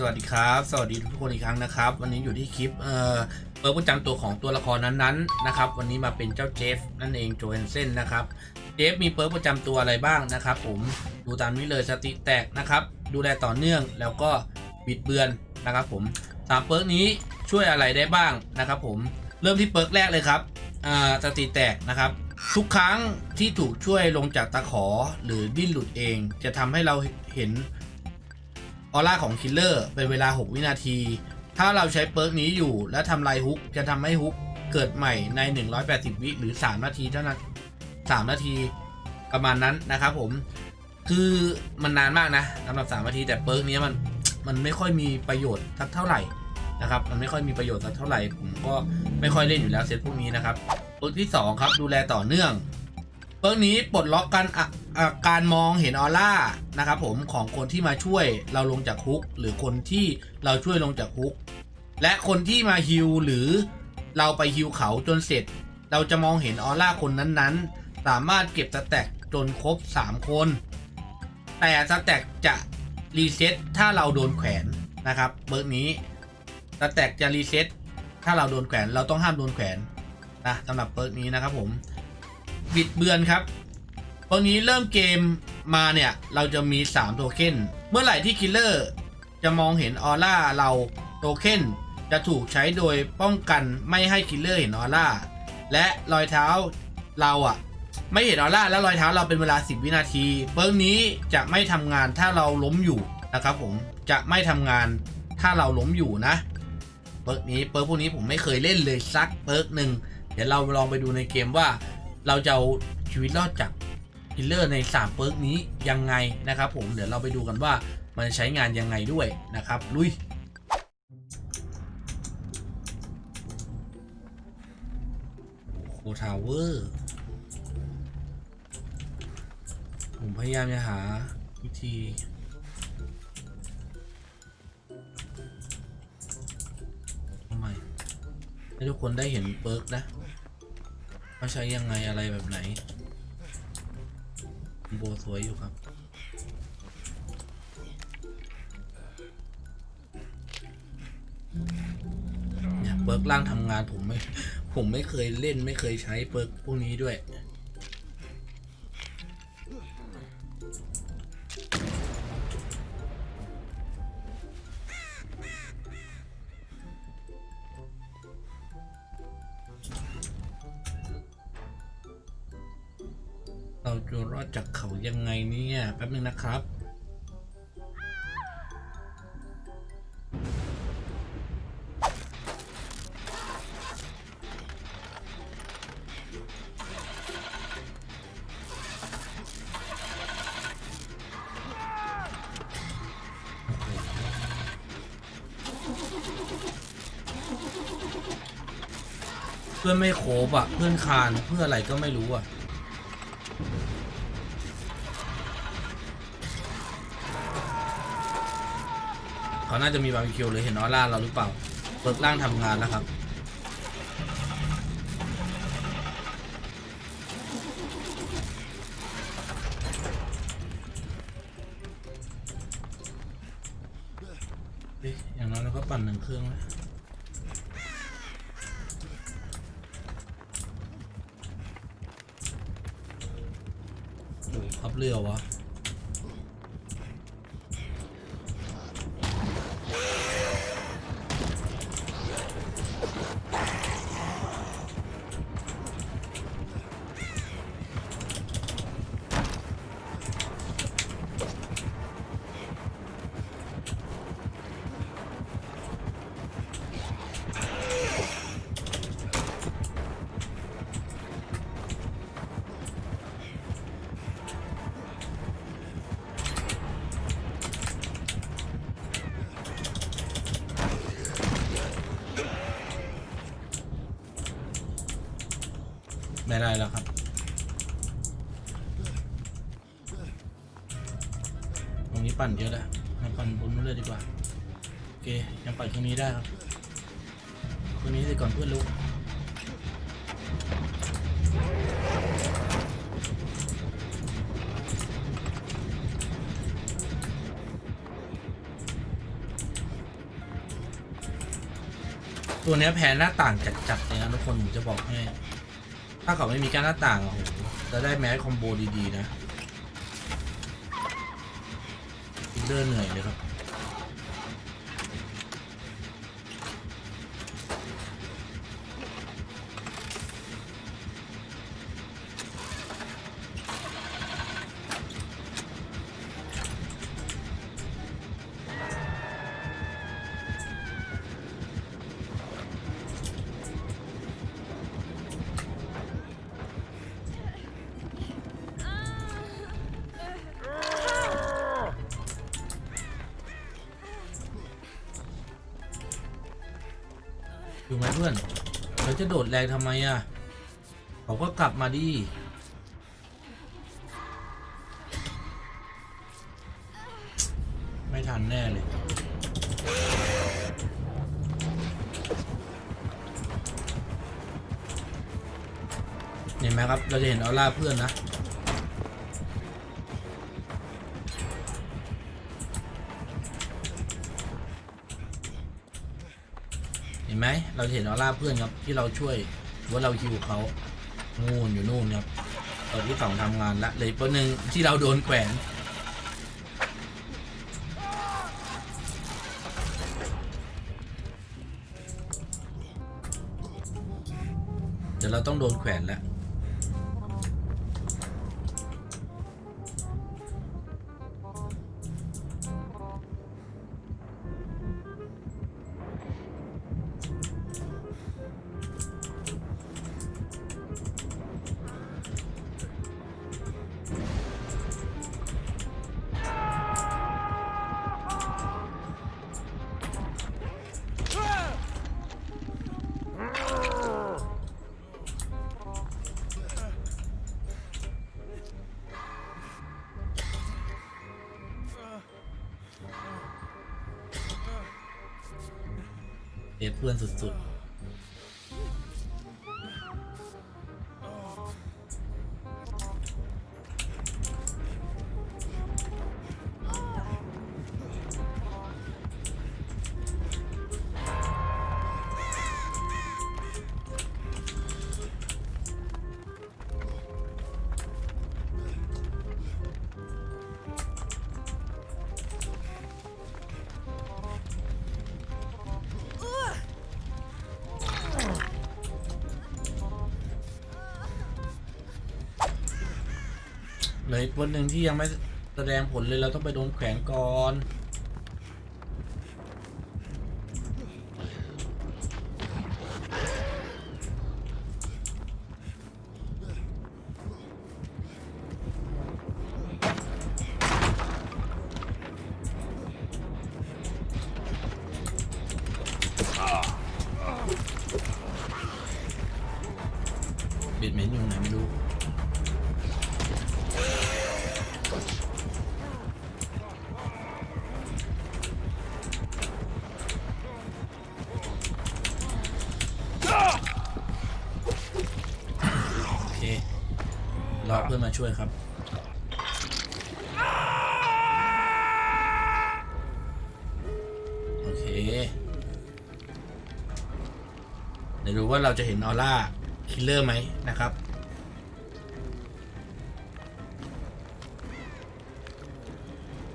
สวัสดีครับ สวัสดีทุกคนอีกครั้งนะครับ วันนี้อยู่ที่คลิปเอ่อเปิดประจำตัวของตัวละครนั้นๆนะครับ วันนี้มาเป็นเจ้าเจฟนั่นเองโจเอนเซนนะครับเจฟมีเปิร์ประจำตัวอะไรบ้างนะครับ ผมดูตามนี้เลยสติแตกนะครับ ดูแลต่อเนื่องแล้วก็บิดเบือนนะครับ ผมสามเปิร์กนี้ช่วยอะไรได้บ้างนะครับผมเริ่มที่เปิร์กแรกเลยครับอ่าสติแตกนะครับทุกครั้งที่ถูกช่วยลงจากตะขอหรือดิ้นหลุดเอง จะทำให้เราเห็น ออร่าของคิลเลอร์เป็นเวลา 6 วินาที ถ้าเราใช้เปิร์กนี้อยู่และทำลายฮุกจะทำให้ฮุกเกิดใหม่ใน 180 วิหรือ 3 นาทีเท่านั้น 3 นาทีประมาณนั้นนะครับผม คือมันนานมากนะสำหรับ 3 นาทีแต่เปิร์กนี้มันมันไม่ค่อยมีประโยชน์สักเท่าไหร่นะครับ มันไม่ค่อยมีประโยชน์สักเท่าไหร่ ผมก็ไม่ค่อยเล่นอยู่แล้วเซตพวกนี้นะครับเปิร์กที่ 2 ครับ ดูแลต่อเนื่อง เปิร์กนี้ปลดล็อกการอะอะ การมองเห็นออร่านะครับผมของคนที่มาช่วยเราลงจากคุก หรือคนที่เราช่วยลงจากคุก และคนที่มาฮิลหรือเราไปฮิลเขาจนเสร็จ เราจะมองเห็นออร่าคนนั้นๆ สามารถเก็บสแต็กจนครบ 3 คน แต่สแต็กจะรีเซ็ตถ้าเราโดนแขวนนะครับเบิร์กนี้สแต็กจะรีเซ็ตถ้าเราโดนแขวนเราต้องห้ามโดนแขวนนะสำหรับเบิร์กนี้นะครับผมบิดเบือนครับ ตอนนี้เริ่มเกมมาเนี่ย เราจะมี 3 โทเค็นเมื่อไหร่ที่คิลเลอร์จะมองเห็นออร่าเราโทเค็นจะถูกใช้โดยป้องกันไม่ให้คิลเลอร์เห็นออร่าและรอยเท้าเราอะไม่เห็นออร่าและรอยเท้าเราเป็นเวลา 10 วินาทีเปิร์กนี้จะไม่ทำงานถ้าเราล้มอยู่นะครับผมจะไม่ทำงานถ้าเราล้มอยู่นะเปิร์กนี้เปิร์กพวกนี้ผมไม่เคยเล่นเลยสักเปิร์กหนึ่งเดี๋ยวเราลองไปดูในเกมว่า เราจะเอาชีวิตรอดจาก คิลเลอร์ใน 3 เปิร์กนี้ยังไงนะครับผมเดี๋ยวเราไปดูกันว่ามันใช้งานยังไงด้วยนะครับลุยโคทาวเวอร์ผมพยายามจะหาวิธีทำไมให้ทุกคนได้เห็นเปิร์กนะว่าใช้ยังไงอะไรแบบไหน โบสวยอยู่ครับ เนี่ยเปิร์กล่างทำงานผมไม่ ผมไม่เคยเล่นไม่เคยใช้เปิร์กพวกนี้ด้วย แป๊บนึงนะครับ เพื่อนไม่โคบอะ เพื่อนคานเพื่ออะไรก็ไม่รู้อะ เขาน่าจะมีบาร์บีคิวหรือเห็นออร่าเราหรือเปล่าเปิดร่างทำงานแล้วครับเอ๊ะอย่างน้อยเราก็ปั่นหนึ่งเครื่องแล้วโอ้พับเรือวะ ไม่ได้แล้วครับ ตรงนี้ปั่นเยอะแล้วมาปั่นบนนู้นเลยดีกว่า โอเค ยังปั่นตรงนี้ได้ครับตรงนี้สิก่อนเพื่อนลุกตัวนี้แพ้หน้าต่างจัดๆเลยนะทุกคนผมจะบอกให้ ถ้าเขาไม่มีการหน้าต่างอะโหจะได้แมสคอมโบดีๆนะคิลเดินเหนื่อยเลยครับ ไหมเพื่อนเราจะโดดแรงทำไมอะเขาก็กลับมาดิไม่ทันแน่เลยเห็นไหมครับ เราจะเห็นออร่าเพื่อนนะ เห็นไหมเราเห็นออร่าเพื่อนครับที่เราช่วยว่าเราคิวเขานู่นอยู่นู่นครับตอนที่สองทำงานละเลยตัวหนึ่งที่เราโดนแขวนเดี๋ยวเราต้องโดนแขวนแล้ว เอ็ด อนสุดๆเหลยคนหนึ่งที่ยังไม่แสดงผลเลยเราต้องไปโดนแขวนก่อน รอเพื่อนมาช่วยครับโอเคเดี๋ยวดูว่าเราจะเห็นออร่าคิลเลอร์ไหมนะครับ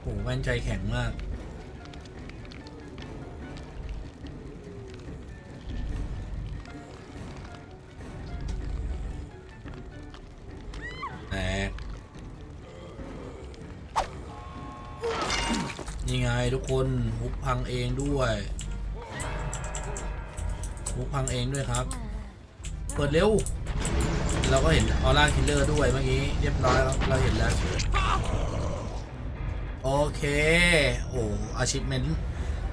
โหแว่นใจแข็งมาก นี่ไงทุกคนฮุบพังเองด้วยฮุบพังเองด้วยครับ เปิดเร็ว เราก็เห็นออร่าคิลเลอร์ด้วยเมื่อกี้เรียบร้อยแล้วเราเห็นแล้ว โอเค โอ้อาชิพเมน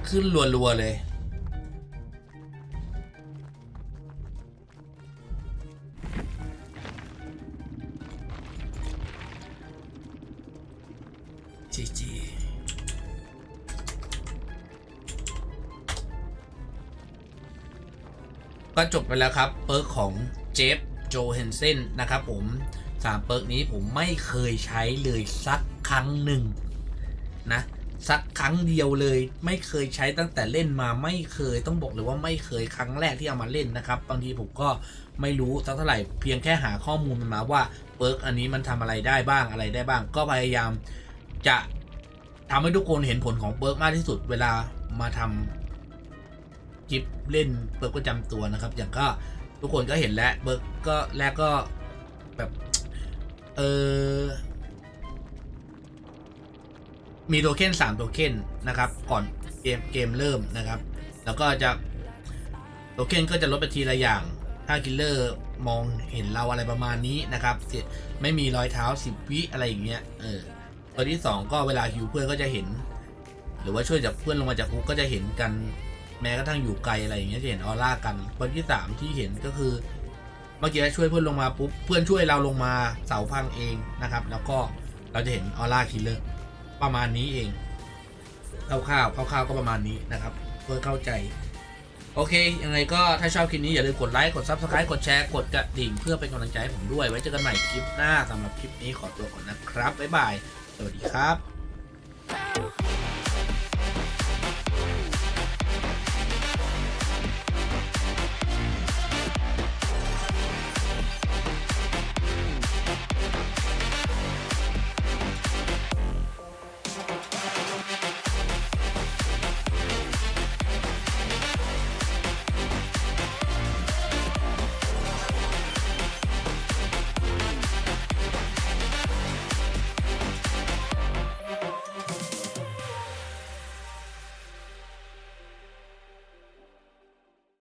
ขึ้นรัวๆเลยจีจี ก็จบไปแล้วครับเปิร์กของเจฟโจเฮนเซนนะครับผมสามเปิร์กนี้ผมไม่เคยใช้เลยสักครั้งหนึ่งนะสักครั้งเดียวเลย ไม่เคยใช้ตั้งแต่เล่นมาไม่เคยต้องบอกเลยว่าไม่เคยครั้งแรกที่เอามาเล่นนะครับบางทีผมก็ไม่รู้สักเท่าไหร่เพียงแค่หาข้อมูลมันมาว่าเปิร์กอันนี้มันทำอะไรได้บ้างอะไรได้บ้าง ก็พยายามจะทำให้ทุกคนเห็นผลของเปิร์กมากที่สุดเวลามาทำ คลิปเล่นเปิร์กประจำตัวนะครับ อย่างก็ทุกคนก็เห็นแล้วเปิร์กก็แรกก็แบบเออมีโทเค็น3โทเค็นนะครับ ก่อนเกมเกมเริ่มนะครับ แล้วก็จะโทเค็นก็จะลดไปทีละอย่าง ถ้าคิลเลอร์มองเห็นเราอะไรประมาณนี้นะครับไม่มีรอยเท้า 10 วิอะไรอย่างเงี้ยเออตัวที่ 2 ก็เวลาฮิวเพื่อนก็จะเห็น หรือว่าช่วยจากเพื่อนลงมาจากคุกก็จะเห็นกัน แม้กระทั่งอยู่ไกลอะไรอย่างเงี้ยจะเห็นออร่ากันคนที่3ที่เห็นก็คือเมื่อกี้ช่วยเพื่อนลงมาปุ๊บเพื่อนช่วยเราลงมาเสาพังเองนะครับ แล้วก็เราจะเห็นออร่าคิลเลอร์ประมาณนี้เองคร่าวๆคร่าวๆก็ประมาณนี้นะครับเพื่อเข้าใจ โอเค ยังไงก็ถ้าชอบคลิปนี้อย่าลืมกดไลค์กด Subscribe กดแชร์กดกระดิ่งเพื่อเป็นกำลังใจให้ผมด้วยไว้เจอกันใหม่คลิปหน้าสำหรับคลิปนี้ขอตัวก่อนนะครับบ๊ายบายสวัสดีครับ